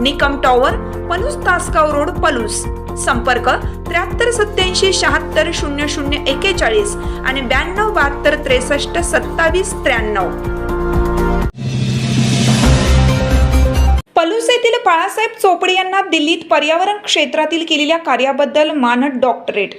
Nikam tower Palus Tasgaon road Palus. संपर्क त्र्याहत्तर सत्याऐंशी शहात्तर शून्य शून्य एकेचाळीस आणि ब्याण्णव बहात्तर त्रेसष्ट सत्तावीस त्र्याण्णव. पलूस येथील बाळासाहेब चोपडे यांना दिल्लीत पर्यावरण क्षेत्रातील केलेल्या कार्याबद्दल मानद डॉक्टरेट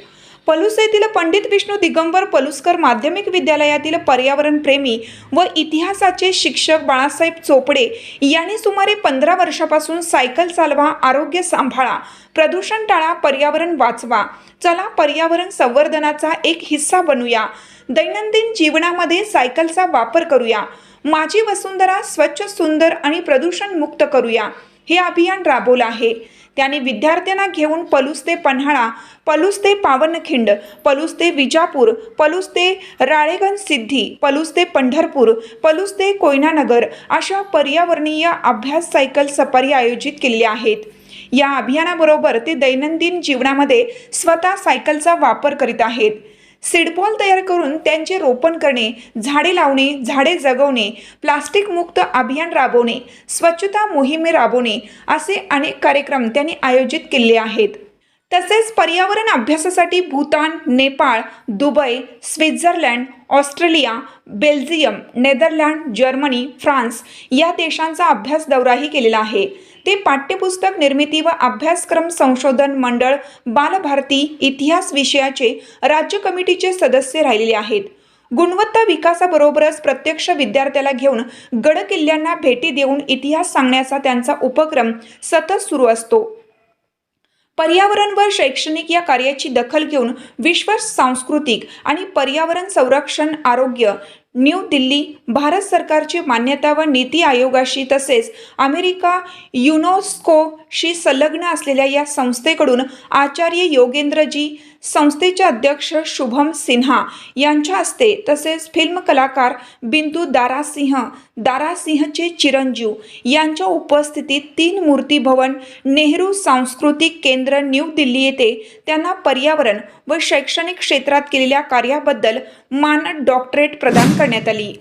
पलूस येथील पंडित विष्णू दिगंबर पलुसकर माध्यमिक विद्यालयातील पर्यावरण प्रेमी व इतिहासाचे शिक्षक बाळासाहेब चोपडे यांनी सुमारे पंधरा वर्षापासून सायकल चालवा आरोग्य सांभाळा प्रदूषण टाळा पर्यावरण वाचवा चला पर्यावरण संवर्धनाचा एक हिस्सा बनूया. दैनंदिन जीवनामध्ये सायकलचा वापर करूया. माझी वसुंधरा स्वच्छ सुंदर आणि प्रदूषण मुक्त करूया. हे अभियान राबवलं आहे. त्याने विद्यार्थ्यांना घेऊन पलूस ते पन्हाळा पलूस ते पावनखिंड पलूस ते विजापूर पलूस ते राळेगंज सिद्धी पलूस ते पंढरपूर पलूस ते कोयनानगर अशा पर्यावरणीय अभ्यास सायकल सफारी आयोजित केलेल्या आहेत. या अभियानाबरोबर ते दैनंदिन जीवनामध्ये स्वतः सायकलचा वापर करीत आहेत. सीडबॉल तयार करून त्यांचे रोपण करणे झाडे लावणे झाडे जगवणे प्लास्टिक मुक्त अभियान राबवणे स्वच्छता मोहिमे राबवणे असे अनेक कार्यक्रम त्यांनी आयोजित केले आहेत. तसेच पर्यावरण अभ्यासासाठी Bhutan Nepal Dubai Switzerland Australia Belgium Netherland Germany France या देशांचा अभ्यास दौराही केलेला आहे. ते पाठ्यपुस्तक निर्मिती व अभ्यासक्रम संशोधन मंडळ बालभारती इतिहास विषयाचे राज्य कमिटीचे सदस्य राहिलेले आहेत. गुणवत्ता विकासाबरोबरच प्रत्यक्ष विद्यार्थ्याला घेऊन गड किल्ल्यांना भेटी देऊन इतिहास सांगण्याचा त्यांचा उपक्रम सतत सुरू असतो. पर्यावरण व शैक्षणिक या कार्याची दखल घेऊन विश्व सांस्कृतिक आणि पर्यावरण संरक्षण आरोग्य न्यू दिल्ली भारत सरकारची मान्यता व नीती आयोगाशी तसेच अमेरिका युनोस्कोशी संलग्न असलेल्या या संस्थेकडून आचार्य योगेंद्रजी संस्थेचे अध्यक्ष शुभम सिन्हा यांच्या हस्ते तसेच फिल्म कलाकार बिंदू दारासिंह दारासिंहचे चिरंजीव यांच्या उपस्थितीत तीन मूर्ती भवन नेहरू सांस्कृतिक केंद्र न्यू दिल्ली येथे त्यांना पर्यावरण व शैक्षणिक क्षेत्रात केलेल्या कार्याबद्दल मानद डॉक्टरेट प्रदान करण्यात आली.